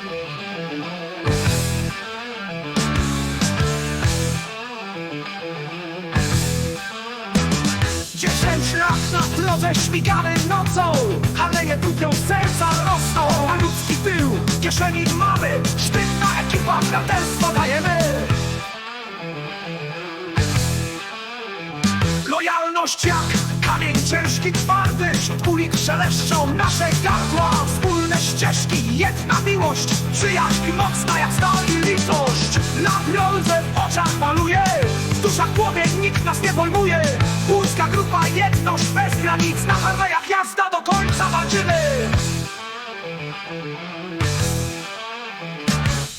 Dziesięć lat na drodze śmigamy nocą Aleje dupią, serca rosną. A ludzki tył w kieszeni mamy Sztywna ekipa, braterstwo dajemy. Lojalność jak kamień ciężki, twardy Wśród ulic szeleszczą nasze gardła. Wspólne ścieżki, jedna miłość. Przyjaźń mocna jak stal i litość. Na drodze w oczach maluje W duszach płomień nikt nas nie pojmuje Łódzka grupa, jedność bez granic. Na Harley'ach jazda do końca walczymy.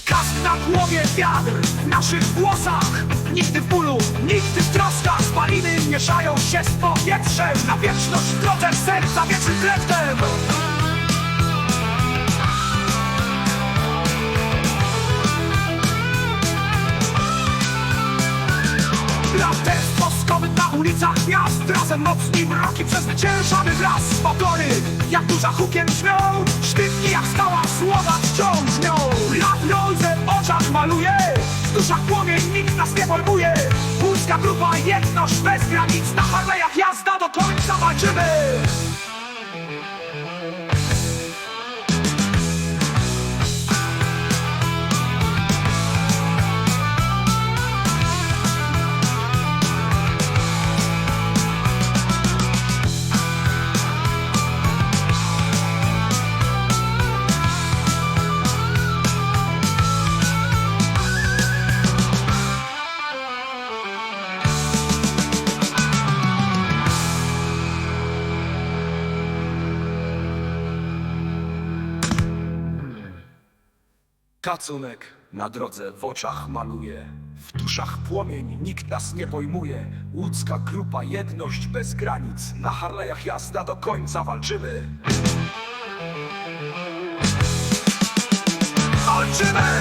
Kask na głowie, wiatr w naszych włosach. Nigdy w bólu, nigdy w troskach. Spaliny mieszają się z powietrzem. Na wieczność w drodze serca wieczy drewnem ulicach miast. Razem mocni mroki przezwyciężamy wraz Pokory. Jak duża hukiem brzmią Sztywki jak skała słowa wciąż nią. Lat drodze w oczach maluje W duszach płomień nikt nas nie pojmuje. Łódzka grupa jedność bez granic. Na Harley'ach jazda do końca walczymy Kacunek na drodze w oczach maluje. W duszach płomień nikt nas nie pojmuje. Łódzka grupa jedność bez granic. Na Harley'ach jazda do końca walczymy. Walczymy!